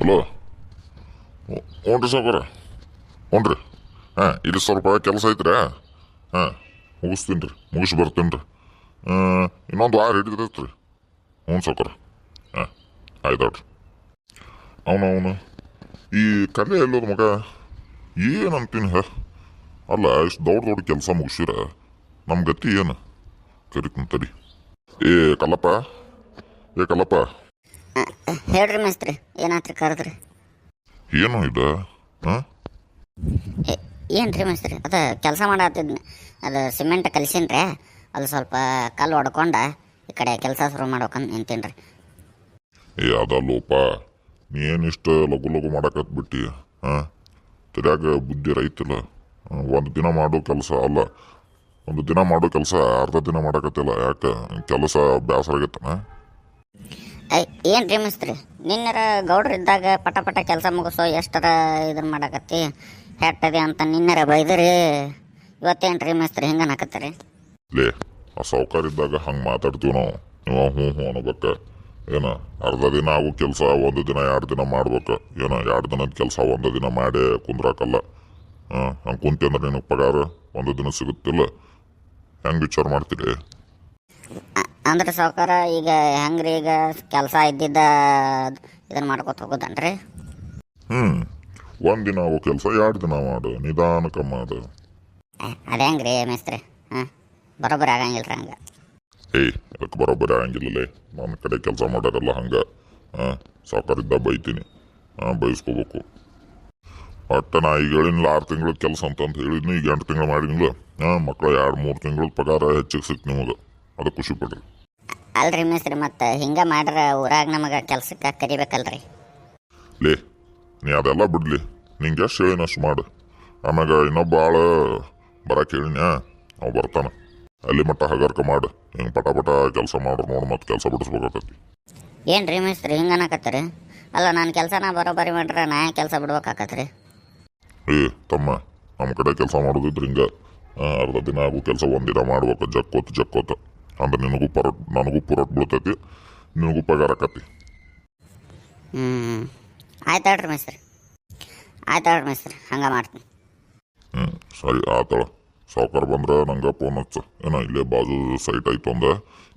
Hello? ಹ್ಞೂ ರೀ ಹ್ಞೂ ರೀ ಹಾಂ, ಇಲ್ಲಿ ಸ್ವಲ್ಪ ಕೆಲಸ ಐತ್ರಿ. ಹಾಂ ಮುಗಿಸ್ತೀನಿ ರೀ ಮುಗಿಸಿ ಬರ್ತೀನಿ ರೀ ಇನ್ನೊಂದು ವಾರ ಹಿಡಿದೈತೆ ರೀ ಹ್ಞೂ ಸಾಕರ. ಹಾಂ, ಆಯ್ತು ರೀ ಅವನು ಅವನು ಈ ಕಲೆ ಎಲ್ಲೋದು ಮಗ ಏನು ಅಂತೀನಿ ಹ? ಅಲ್ಲ, ಇಷ್ಟು ದೊಡ್ಡ ದೊಡ್ಡ ಕೆಲಸ ಮುಗಿಸಿರ. ನಮ್ಮ ಗತಿ ಏನು? ಕರಿತೀನಿ ತಡಿ. ಏ ಕಲ್ಲಪ್ಪ. ಏ ಕಲ್ಲಪ್ಪ. ಹೇಳ್ರಿ ಮೇಸ್ತ್ರಿ ಏನಾತ್ರಿ ಕರೆದ್ರಿ? ಏನು ಇದು ಹಾಂ? ಏನು ರೀ ಮೇಸ್ತ್ರಿ ಅದು ಕೆಲಸ ಮಾಡತ್ತಿದ್ನಿ ಅದು ಸಿಮೆಂಟ್ ಕಲಿಸಿನ್ರಿ ಅದು ಸ್ವಲ್ಪ ಕಲ್ಲು ಹೊಡ್ಕೊಂಡ ಈ ಕಡೆ ಕೆಲಸ ಶುರು ಮಾಡ್ಬೇಕಂತ ನಿಂತೀನಿ ರೀ ಏ ಅದಲ್ಲೋಪ ನೀ ಏನು ಇಷ್ಟ ಲಘು ಲಘು ಮಾಡಕತ್ ಬಿಟ್ಟಿ ಹಾಂ? ಸರಿಯಾಗ ಬುದ್ಧಿ ರೈತಿಲ್ಲ ಒಂದು ದಿನ ಮಾಡೋ ಕೆಲಸ ಅಲ್ಲ ಒಂದು ದಿನ ಮಾಡೋ ಕೆಲಸ ಅರ್ಧ ದಿನ ಮಾಡಕತ್ತಿಲ್ಲ ಯಾಕೆ? ಕೆಲಸ ಬೇಸರ ಆಗೈತನ ಏನು ರೀ ಮಿಸ್ತ್ರಿ? ನಿನ್ನರ ಗೌಡ್ರು ಇದ್ದಾಗ ಪಟ ಪಟ ಕೆಲಸ ಮುಗಿಸೋ ಎಷ್ಟರ ಇದನ್ನ ಮಾಡಕತ್ತಿ? ಹೆಟ್ಟದೆ ಅಂತ ನಿನ್ನರ ಬೈದ್ರಿ. ಇವತ್ತೇನು ರೀ ಮಿಸ್ತ್ರಿ ಹಿಂಗೆ ನಾಕತ್ತೀರಿ ಲೇ ಆ ಸಾವುಕಾರ ಇದ್ದಾಗ ಹಂಗೆ ಮಾತಾಡ್ತೀವಿ ನಾವು. ನೀವು ಹ್ಞೂ ಹ್ಞೂ ಅನ್ಬೇಕ. ಏನ ಅರ್ಧ ದಿನ ಆಗೋ ಕೆಲಸ ಒಂದು ದಿನ ಎರಡು ದಿನ ಮಾಡ್ಬೇಕು. ಏನ ಎರಡು ದಿನದ ಕೆಲಸ ಒಂದು ದಿನ ಮಾಡಿ ಕುಂದ್ರಾಕಲ್ಲ. ಹಾಂ ಹಂಗೆ ಕುಂತಿ ಅಂದ್ರೆ ನಿನಗೆ ಪಗಾರ? ಒಂದು ದಿನ ಸಿಗುತ್ತಿಲ್ಲ? ಹೆಂಗೆ ವಿಚಾರ ಮಾಡ್ತೀರಿ? ಅಂದ್ರೆ ಸಾವುಕಾರ ಈಗ ಹೆಂಗ್ರಿ ಈಗ ಕೆಲಸ ಇದ್ದಿದ್ದ ಇದನ್ನ ಮಾಡ್ಕೊತ ಹೋಗೋದನ್ರಿ? ಹ್ಞೂ ಒಂದು ದಿನ ಹೋಗೋ ಕೆಲಸ ಎರಡು ದಿನ ಮಾಡು ನಿಧಾನಕ್ಕೆ ಮಾಡು. ಅದ ಹೆಂಗ್ರಿ ಮೇಸ್ತ್ರಿ? ಹಾಂ ಬರೋಬ್ಬರಿ ಆಗಂಗಿಲ್ಲ ರೀ ಹಂಗೆ. ಏಯ್ ಅದಕ್ಕೆ ಬರೋಬ್ಬರಿ ಆಗಂಗಿಲ್ಲಲೇ. ನನ್ನ ಕಡೆ ಕೆಲಸ ಮಾಡೋರಲ್ಲ ಹಂಗೆ. ಹಾಂ ಸಾವುಕಾರಿದ್ದ ಬೈತೀನಿ. ಹಾಂ ಬೈಸ್ಕೋಬೇಕು. ಒಟ್ಟು ನಾ ಈಗ ಹೇಳಿನಿಲ್ಲ ಆರು ತಿಂಗಳ ಕೆಲಸ ಅಂತಂತ ಹೇಳಿದ್ನಿ ಈಗ ಎಂಟು ತಿಂಗಳು ಮಾಡಿನಿಲ್ಲ ಹಾಂ ಮಕ್ಕಳು ಎರಡು ಮೂರು ತಿಂಗಳ ಪಗಾರ ಹೆಚ್ಚಿಗೆ ಸಿಕ್ತು ನಿಮಗೆ. ಅದಕ್ಕೆ ಖುಷಿ ಪಡ್ರಿ. ಅಲ್ರಿ ಮೇಸ್ತ್ರಿ ಮತ್ತೆ ಹಿಂಗೆ ಮಾಡ್ರ ಊರಾಗ ನಮಗೆ ಕೆಲ್ಸಕ್ಕೆ ಕರಿಬೇಕಲ್ರಿ. ಲೇ ನೀ ಅದೆಲ್ಲ ಬಿಡ್ಲಿ ನಿಂಗೆ ಎಷ್ಟು ಹೇಳಿನ ಅಷ್ಟು ಮಾಡು. ಆಮ್ಯಾಗ ಇನ್ನೊಬ್ಬ ಆಳ ಬರಕ್ಕೆ ಹೇಳಿನ ಅವ ಬರ್ತಾನೆ. ಅಲ್ಲಿ ಮಟ್ಟ ಹಗರ್ಕ ಮಾಡು ಹಿಂಗೆ ಪಟ ಪಟ ಕೆಲಸ ಮಾಡ್ರು ನೋಡು ಮತ್ತೆ ಕೆಲಸ ಬಿಡಿಸ್ಬೇಕಾಗತ್ತಿ ಏನು ರೀ ಮೇಸ್ತ್ರಿ ಹಿಂಗೆ ಅನ್ನಕತ್ತೀರಿ? ಅಲ್ಲ ನಾನು ಕೆಲಸನ ಬರೋಬ್ಬರಿ ಮಾಡ್ರೆ ನಾ ಕೆಲಸ ಬಿಡ್ಬೇಕಾಕತ್ರಿ ಏ ತಮ್ಮ ನಮ್ಮ ಕಡೆ ಕೆಲಸ ಮಾಡೋದಿದ್ರೆ ಹಿಂಗೆ. ಅರ್ಧ ದಿನ ಆಗು ಕೆಲಸ ಒಂದಿನ ಮಾಡ್ಬೇಕು ಜಕ್ಕೋತ್ ಜಕ್ಕೋತ. ಅಂದ್ರೆ ನಿನಗೂ ಪರೋಟ್ ನನಗೂ ಪುರೋಟ್ ಬೀಳ್ತೈತಿ ನಿನಗೂ ಪಗಾರ ಆಕತಿ. ಹ್ಞೂ ಆಯ್ತು ಹೇಳ್ರಿ ಮೇಸ್ತ್ರಿ ಆಯ್ತು ಹೇಳ್ರಿ ಮೇಸ್ತ್ರಿ ಹಂಗೆ ಮಾಡ್ತೀನಿ. ಹ್ಞೂ ಸರಿ ಆತಳ. ಸಾವುಕಾರ ಬಂದ್ರೆ ನಂಗೆ ಫೋನ್ ಹಚ್ಚ. ಏನೋ ಇಲ್ಲೇ ಬಾಜು ಸೈಟ್ ಐತು ಅಂದ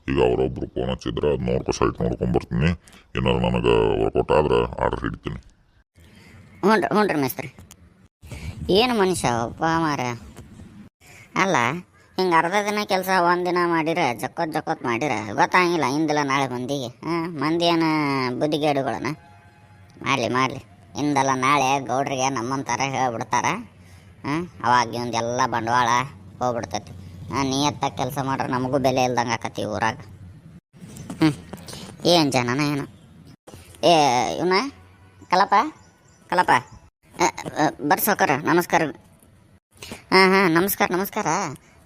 ಈಗ ಅವರೊಬ್ರು ಫೋನ್ ಹಚ್ಚಿದ್ರೆ ಅದು ನೋಡ್ಕೊ ಸೈಟ್ ನೋಡ್ಕೊಂಬರ್ತೀನಿ ಏನಾರು ನನಗೆ ವರ್ಕೌಟ್ ಆದ್ರೆ ಆರ್ಡರ್ ಇಡ್ತೀನಿ ಹ್ಞೂ ರೀ ಹ್ಞೂ ರೀ ಮೇಸ್ತ್ರಿ ಏನು ಮನುಷ್ಯ ಒಬ್ಬ ಮಾರ ಅಲ್ಲ ಹಿಂಗೆ ಅರ್ಧ ದಿನ ಕೆಲಸ ಒಂದು ದಿನ ಮಾಡಿರ ಜಕ್ಕೊತ್ ಜಕ್ಕೊತ್ ಮಾಡಿರ, ಗೊತ್ತಾಗಿಲ್ಲ, ಹಿಂದಿಲ್ಲ ನಾಳೆ ಮಂದಿಗೆ. ಹಾಂ ಮಂದಿ ಏನು ಬುದ್ಧಿಗೇಡುಗಳನ್ನ. ಮಾಡಲಿ ಮಾಡಲಿ. ಇಂದಲ್ಲ ನಾಳೆ ಗೌಡ್ರಿಗೆ ನಮ್ಮಂತಾರೆ ಹೇಳ್ಬಿಡ್ತಾರೆ. ಹಾಂ, ಅವಾಗ ಎಲ್ಲ ಬಂಡವಾಳ ಹೋಗ್ಬಿಡ್ತೈತಿ. ಹಾಂ, ನಿಯತ್ತಾಗಿ ಕೆಲಸ ಮಾಡ್ರೆ ನಮಗೂ ಬೆಲೆ ಇಲ್ದಂಗೆ ಆಕತಿ ಊರಾಗ. ಹ್ಞೂ ಏನು ಜನನ ಏನು? ಏ, ಇವನ? ಕಲಪ? ಕಲಪ? ಬರ್ಸೋಕರ ನಮಸ್ಕಾರ. ಹಾಂ ಹಾಂ, ನಮಸ್ಕಾರ ನಮಸ್ಕಾರ.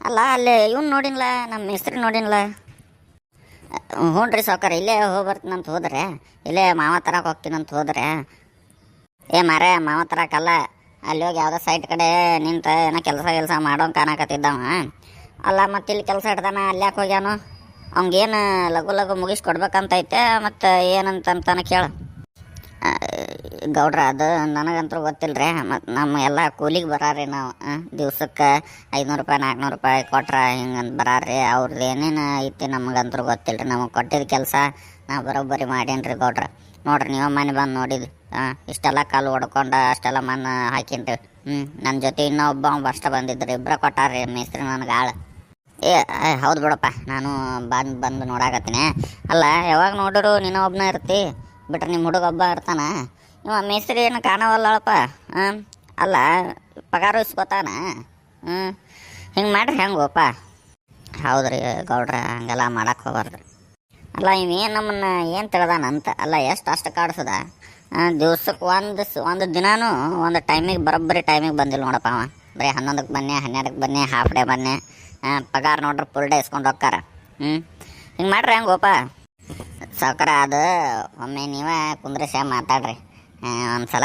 ಅಲ್ಲ, ಅಲ್ಲೇ ಇವ್ನು ನೋಡಿನ್ಲ ನಮ್ಮ ಹೆಸ್ರು ನೋಡಿನ್ಲ. ಹ್ಞೂ ರೀ ಸಾವ್ಕಾರ, ಇಲ್ಲೇ ಹೋಗಿ ಬರ್ತೀನಂತ ಹೋದ್ರೆ, ಇಲ್ಲೇ ಮಾವ ತರಕ್ಕೆ ಹೋಗ್ತೀನಂತ ಹೋದ್ರೆ. ಏ ಮಾರೇ ಮಾವ ತರಕ್ಕಲ್ಲ ಅಲ್ಲಿ ಹೋಗಿ ಯಾವುದೋ ಸೈಟ್ ಕಡೆ ನಿಂತ ಏನೋ ಕೆಲಸ ಕೆಲಸ ಮಾಡೋಂಗೆ ಕಾಣಕತ್ತಿದ್ದವ. ಅಲ್ಲ, ಮತ್ತೆ ಇಲ್ಲಿ ಕೆಲಸ ಹಿಡ್ದಾನ ಅಲ್ಲಿ ಯಾಕೆ ಹೋಗ್ಯಾನು? ಅವ್ನಿಗೇನು ಲಘು ಲಘು ಮುಗಿಸ್ಕೊಡ್ಬೇಕಂತೈತೆ ಮತ್ತು ಏನಂತಂತಾನೆ ಕೇಳು. ಗೌಡ್ರ ಅದು ನನಗಂತೂ ಗೊತ್ತಿಲ್ಲ ರೀ ಮತ್ತು ನಮ್ಮ ಎಲ್ಲ ಕೂಲಿಗೆ ಬರಾರಿ ನಾವು ದಿವ್ಸಕ್ಕೆ ಐದುನೂರು ರೂಪಾಯಿ ನಾಲ್ಕುನೂರು ರೂಪಾಯಿ ಕೊಟ್ರೆ ಹಿಂಗಂತ ಬರಾರಿ. ಅವ್ರದ್ದು ಏನೇನು ಐತಿ ನಮಗಂತೂ ಗೊತ್ತಿಲ್ಲ ರೀ ನಮಗೆ ಕೊಟ್ಟಿದ್ದ ಕೆಲಸ ನಾ ಬರೋಬ್ಬರಿ ಮಾಡೇನಿ ರೀ ಗೌಡ್ರ. ನೋಡ್ರಿ ನೀವು ಮನೆ ಬಂದು ನೋಡಿದ್ವಿ ಹಾಂ ಇಷ್ಟೆಲ್ಲ ಕಾಲು ಹೊಡ್ಕೊಂಡು ಅಷ್ಟೆಲ್ಲ ಮಣ್ಣು ಹಾಕಿನ್ರಿ. ಹ್ಞೂ ನನ್ನ ಜೊತೆ ಇನ್ನೊಬ್ಬ ಅಷ್ಟ ಬಂದಿದ್ರಿ ಇಬ್ಬರ ಕೊಟ್ಟಾರ್ರಿ ಮೇಸ್ತ್ರಿ ನನಗೆ ಆಳು ಏ ಏ, ಹೌದು ಬಿಡಪ್ಪ ನಾನು ಬಂದು ಬಂದು ನೋಡಾಕತ್ತೀನಿ. ಅಲ್ಲ ಯಾವಾಗ ನೋಡಿರು ನೀನು ಒಬ್ಬನೇ ಇರ್ತಿ? ಬಿಟ್ರೆ ನಿಮ್ಮ ಹುಡುಗ ಒಬ್ಬ ಇರ್ತಾನ? ಇವ ಮೇಸ್ತ್ರಿ ಏನು ಕಾಣವಲ್ಲಪ್ಪ. ಹಾಂ ಅಲ್ಲ, ಪಗಾರ ಇಸ್ಕೊತಾನ ಹ್ಞೂ ಹಿಂಗೆ ಮಾಡ್ರಿ ಹೆಂಗೋಪ್ಪ ಹೌದ್ರಿ ಗೌಡ್ರ, ಹಂಗೆಲ್ಲ ಮಾಡಕ್ಕೆ ಹೋಗ್ಬಾರ್ದು. ಅಲ್ಲ ಇವೇನು ನಮ್ಮನ್ನ ಏನು ತಿಳ್ದಾನ ಅಂತ? ಅಲ್ಲ, ಎಷ್ಟು ಅಷ್ಟು ಕಾಡ್ಸದ? ದಿವ್ಸಕ್ಕೆ ಒಂದು ಒಂದು ದಿನಾನು ಒಂದು ಟೈಮಿಗೆ, ಬರೋಬ್ಬರಿ ಟೈಮಿಗೆ ಬಂದಿಲ್ಲ ನೋಡಪ್ಪ ಅವ. ಬರೀ ಹನ್ನೊಂದಕ್ಕೆ ಬನ್ನಿ ಹನ್ನೆರಡಕ್ಕೆ ಬನ್ನಿ ಹಾಫ್ ಡೇ ಬನ್ನಿ. ಪಗಾರ ನೋಡ್ರಿ ಫುಲ್ ಡೇ ಇಸ್ಕೊಂಡು ಹೋಗ್ತಾರೆ. ಹ್ಞೂ ಹಿಂಗೆ ಮಾಡ್ರಿ ಹೆಂಗೋಪ? ಸಾವ್ಕಾರ ಅದು ಒಮ್ಮೆ ನೀವೇ ಕುಂದ್ರಿಸ ಮಾತಾಡ್ರಿ. ಒಂದು ಸಲ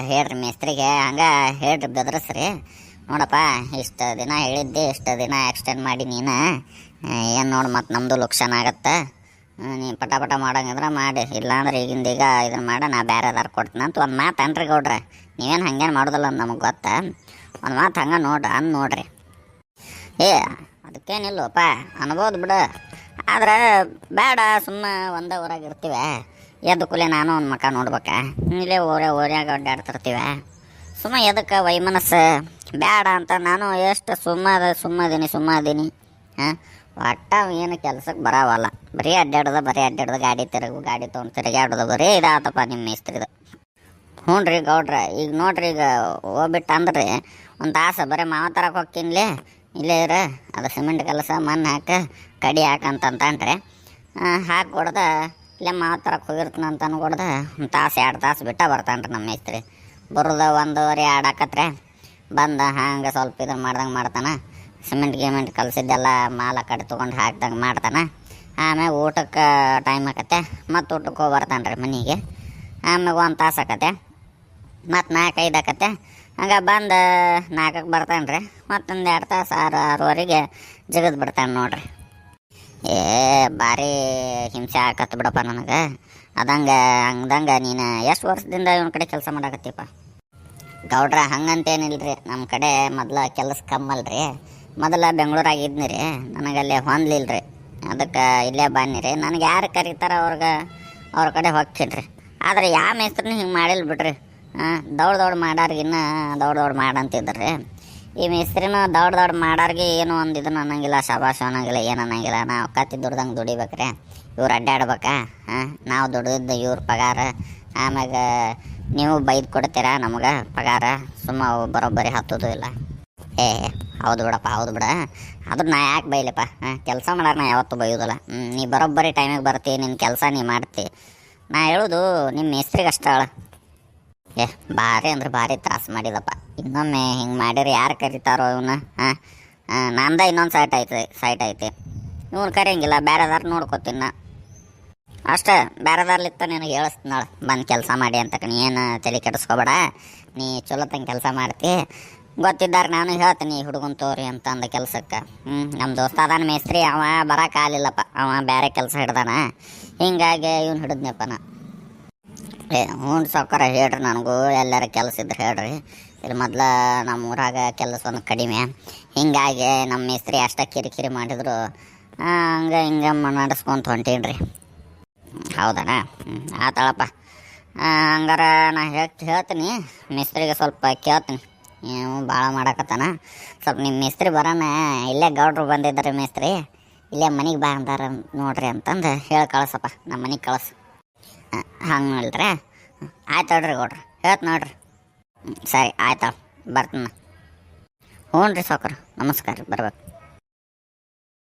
ಹೇಳ್ರಿ ಮೇಸ್ತ್ರಿಗೆ, ಹಂಗೆ ಹೇಳ್ರಿ ಬೆದರಿಸ್ರಿ. ನೋಡಪ್ಪ, ಇಷ್ಟು ದಿನ ಹೇಳಿದ್ದೆ, ಇಷ್ಟು ದಿನ ಎಕ್ಸ್ಟೆಂಡ್ ಮಾಡಿ ನೀನು. ಏನು ನೋಡಿ ಮತ್ತು ನಮ್ಮದು ಲುಕ್ಷನ್ ಆಗತ್ತೆ. ನೀನು ಪಟ ಪಟ ಮಾಡೋಂಗಿದ್ರೆ ಮಾಡಿ. ಇಲ್ಲಾಂದ್ರೆ ಈಗಿಂದ ಈಗ ಇದನ್ನ ಮಾಡ, ನಾ ಬೇರೆದಾರು ಕೊಡ್ತೀನಿ ಅಂತ ಒಂದು ಮಾತು ಅನ್ರಿ ಗೌಡ್ರೆ. ನೀವೇನು ಹಂಗೇನು ಮಾಡೋದಿಲ್ಲ ಅಂತ ನಮಗೆ ಗೊತ್ತಾ? ಒಂದು ಮಾತು ಹಂಗೆ ನೋಡ್ರಿ ಅನ್ ನೋಡ್ರಿ. ಏ, ಅದಕ್ಕೇನಿಲ್ಲಪ್ಪ, ಅನ್ಬೋದು ಬಿಡು. ಆದ್ರೆ, ಬೇಡ ಸುಮ್ಮ ಒಂದೇ ಊರಾಗ ಇರ್ತೀವಿ. ಎದ್ದು ಕೂಲೆ ನಾನು ಒಂದು ಮಕ ನೋಡ್ಬೇಕ? ಇಲ್ಲೇ ಓರೆ ಓರ್ಯಾಗ ಅಡ್ಡಾಡ್ತಿರ್ತೀವ? ಸುಮ್ಮ ಎದಕ್ಕೆ ವೈಮನಸ್ಸು? ಬೇಡ ಅಂತ ನಾನು ಎಷ್ಟು ಸುಮ್ಮದ ಸುಮ್ಮದೀನಿ ಸುಮ್ಮದೀನಿ. ಹಾಂ? ಒಟ್ಟ ಏನು ಕೆಲಸಕ್ಕೆ ಬರೋವಲ್ಲ. ಬರೀ ಅಡ್ಡಾಡೋದು ಬರೀ ಅಡ್ಡಾಡೋದು, ಗಾಡಿ ತಿರುಗು, ಗಾಡಿ ತೊಗೊಂಡು ತಿರುಗಾಡೋದು ಬರೀ ಇದಾತಪ್ಪ ನಿಮ್ಮ ಮೇಸ್ತ್ರಿದು. ಹ್ಞೂ ರೀ ಗೌಡ್ರ, ಈಗ ನೋಡ್ರಿ ಈಗ ಹೋಗ್ಬಿಟ್ಟು ಅಂದ್ರೆ, ಒಂದು ತಾಸು ಬರೀ ಮಾವ ತರಕ್ಕೆ ಹೋಗ್ತೀನಿಲೇ ಇಲ್ಲೇ ಇರ, ಅದು ಸಿಮೆಂಟ್ ಕೆಲಸ ಮಣ್ಣು ಹಾಕ, ಕಡಿ ಹಾಕಂತಂತಾನ್ರಿ ಹಾಕಿ ಕೊಡ್ದ. ಇಲ್ಲೇ ಮಾತ್ರ ತರಕ್ಕೆ ಹೋಗಿರ್ತೀನಿ ಅಂತ ಅನ್ಕೊಡ್ದ ಒಂದು ತಾಸು, ಎರಡು ತಾಸು ಬಿಟ್ಟ ಬರ್ತಾನ್ರಿ ನಮ್ಮ ಮೇಸ್ತ್ರಿ. ಬರೋದ ಒಂದೂವರೆ ಎರಡು ಹಾಕತ್ರೆ ಬಂದ, ಹಂಗೆ ಸ್ವಲ್ಪ ಇದನ್ನು ಮಾಡ್ದಂಗೆ ಮಾಡ್ತಾನೆ. ಸಿಮೆಂಟ್, ಗಿಮೆಂಟ್ ಕಲಸಿದ್ದೆಲ್ಲ ಮಾಲ ಕಡೆ ತೊಗೊಂಡು ಹಾಕ್ದಂಗೆ ಮಾಡ್ತಾನೆ. ಆಮೇಲೆ ಊಟಕ್ಕೆ ಟೈಮ್ ಆಕತ್ತೆ. ಮತ್ತು ಊಟಕ್ಕೆ ಹೋಗಿ ಬರ್ತಾನೆ ರೀ ಮನೆಗೆ. ಆಮ್ಯಾಗ ಒಂದು ತಾಸು ಆಕತ್ತೆ. ಮತ್ತು ನಾಲ್ಕೈದು ಆಕತ್ತೆ. ಹಂಗೆ ಬಂದು ನಾಲ್ಕಕ್ಕೆ ಬರ್ತಾನೆ ರೀ ಮತ್ತೊಂದು ಎರಡು ತಾಸು, ಆರು, ಆರೂವರೆಗೆ ಜಗದ್ ಬಿಡ್ತಾನೆ ನೋಡ್ರಿ. ಏ, ಭಾರಿ ಹಿಂಸೆ ಆಕತ್ ಬಿಡಪ್ಪ ನನಗೆ. ಅದಂಗೆ, ಹಂಗ್ದಂಗೆ ನೀನು ಎಷ್ಟು ವರ್ಷದಿಂದ ಇವನ ಕಡೆ ಕೆಲಸ ಮಾಡಾಕತ್ತೀಪ್ಪ ಗೌಡ್ರ, ಹಂಗಂತೇನಿಲ್ರಿ. ನಮ್ಮ ಕಡೆ ಮೊದಲ ಕೆಲಸ ಕಮ್ಮಲ್ರಿ. ಮೊದಲ ಬೆಂಗಳೂರಾಗ ಇದ್ನಿ ರೀ ನನಗಲ್ಲಿ ರೀ ಅದಕ್ಕೆ ಇಲ್ಲೇ ಬನ್ನಿ ರೀ ನನಗೆ ಯಾರು ಕರೀತಾರ ಅವ್ರಿಗೆ? ಅವ್ರ ಕಡೆ ಹೋಗ್ತೀನಿ ಆದ್ರೆ ಯಾವ ಮೇಸ್ತ್ರನೂ ಹಿಂಗೆ ಮಾಡಿಲ್ಲ ಬಿಡ್ರಿ. ಹಾಂ, ದೌಡ್ ದೌಡ್ ಮಾಡಾರ್ಗಿನ್ನ ದೌಡ್ ದೌಡ್ ಮಾಡಂತಿದ್ರಿ ಈ ಮಿಸ್ತ್ರಿನ ದೊಡ್ಡ ದೊಡ್ಡ ಮಾಡೋರಿಗೆ ಏನು ಒಂದು ಇದನ್ನು ಅನ್ನಂಗಿಲ್ಲ, ಶಬಾಷ್ ಅನ್ನೋಂಗಿಲ್ಲ, ಏನು ಅನ್ನಂಗಿಲ್ಲ. ನಾವು ಕತ್ತಿ ದುಡ್ದಂಗೆ ದುಡಿಬೇಕ್ರೆ. ಇವ್ರು ಅಡ್ಡಾಡ್ಬೇಕಾ? ಹಾಂ? ನಾವು ದುಡ್ದಿದ್ದು ಇವ್ರ ಪಗಾರ. ಆಮ್ಯಾಗ ನೀವು ಬೈದು ಕೊಡ್ತೀರಾ ನಮ್ಗೆ ಪಗಾರ? ಸುಮ್ಮ ಅವು ಬರೋಬ್ಬರಿ ಹತ್ತೋದು ಇಲ್ಲ. ಏ ಹೌದು ಬಿಡಪ್ಪ, ಹೌದು ಬಿಡ. ಆದ್ರೂ ನಾ ಯಾಕೆ ಬೈಲಿಪ್ಪ? ಕೆಲಸ ಮಾಡೋರು ನಾ ಯಾವತ್ತೂ ಬೈಯೋದಿಲ್ಲ. ನೀ ಬರೋಬ್ಬರಿ ಟೈಮಿಗೆ ಬರ್ತೀನಿ ನಿನ್ನ ಕೆಲಸ ನೀ ಮಾಡ್ತಿ. ನಾ ಹೇಳೋದು ನಿಮ್ಮ ಮೇಸ್ತ್ರಿಗೆ ಅಷ್ಟೇ ಅಳ ಏ, ಭಾರಿ ಅಂದ್ರೆ ಭಾರಿ ತ್ರಾಸು ಮಾಡಿದಪ್ಪ. ಇನ್ನೊಮ್ಮೆ ಹಿಂಗೆ ಮಾಡಿರಿ ಯಾರು ಕರೀತಾರೋ ಇವನ್ನ ಹಾಂ ನಂದ ಇನ್ನೊಂದು ಸೈಟ್ ಐತೆ ಸೈಟ್ ಐತಿ. ಇವ್ನು ಕರೆಯಂಗಿಲ್ಲ ಬೇರೆದಾರ ನೋಡ್ಕೋತೀನ ಅಷ್ಟೇ ಬೇರೆದಾರ್ಲಿತ್ತ ನಿನಗೆ ಹೇಳಿಸ್ತೀನಾಳ ಬಂದು ಕೆಲಸ ಮಾಡಿ ಅಂತ ನೀ ಏನು ತಲೆ ಕೆಡಿಸ್ಕೋಬೇಡ. ನೀ ಚಲೋ ತಂಗೆ ಕೆಲಸ ಮಾಡ್ತಿ. ಗೊತ್ತಿದ್ದಾರೆ ನಾನು ಹೇಳ್ತೀನಿ ಹುಡುಗನ್ ತೋರಿ ಅಂತ ಅಂದ ಕೆಲಸಕ್ಕೆ. ಹ್ಞೂ ನಮ್ಮ ದೋಸ್ತ ಅದಾನ ಮೇಸ್ತ್ರಿ, ಅವ ಬರೋಕ್ಕಾಗಲಿಲ್ಲಪ್ಪ ಅವ ಬೇರೆ ಕೆಲಸ ಹಿಡ್ದಾನ. ಹಿಂಗಾಗಿ ಇವ್ನು ಹಿಡಿದ್ನಪ್ಪ ನಾ. ಏ, ಹ್ಞೂ ಸಾವ್ಕಾರ ಹೇಳ್ರಿ ನನಗೂ, ಎಲ್ಲರ ಕೆಲಸ ಇದ್ರೆ ಹೇಳ್ರಿ. ಇಲ್ಲಿ ಮೊದ್ಲು ನಮ್ಮ ಊರಾಗ ಕೆಲಸ ಒಂದು ಕಡಿಮೆ. ಹಿಂಗಾಗಿ ನಮ್ಮ ಮೇಸ್ತ್ರಿ ಅಷ್ಟೇ ಕಿರಿಕಿರಿ ಮಾಡಿದ್ರು. ಹಂಗೆ ಹಿಂಗೆ ನಡೆಸ್ಕೊಂತ ಹೊಂಟೀನಿ ರೀ ಹೌದಣ್ಣ ಹ್ಞೂ ಆತಾಳಪ್ಪ ಹಂಗಾರ ನಾ ಹೇಳ್ ಹೇಳ್ತೀನಿ. ಮಿಸ್ತ್ರಿಗೆ ಸ್ವಲ್ಪ ಕೇಳ್ತೀನಿ. ನೀವು ಭಾಳ ಮಾಡಕತ್ತಾನ. ಸ್ವಲ್ಪ ನಿಮ್ಮ ಮಿಸ್ತ್ರಿ ಬರೋಣ ಇಲ್ಲೇ ಗೌಡ್ರು ಬಂದಿದ್ದಾರೆ ಮಿಸ್ತ್ರಿ. ಇಲ್ಲೇ ಮನೆಗೆ ಬಾ ಅಂತಾರೆ ನೋಡ್ರಿ ಅಂತಂದು ಹೇಳಿ ಕಳಿಸಪ್ಪ. ನಮ್ಮ ಮನೆಗೆ ಕಳ್ಸು. ಹಂಗೆ ಇಲ್ರಿ ಆಯ್ತು ನೋಡ್ರಿ ಗೌಡ್ರಿ, ಹೇಳ್ತು ನೋಡ್ರಿ. ಸರಿ, ಆಯ್ತು ಬರ್ತೀನಿ ಹ್ಞೂ ರೀ ಸಾವ್ಕಾರ ನಮಸ್ಕಾರ ರೀ ಬರ್ಬೇಕು.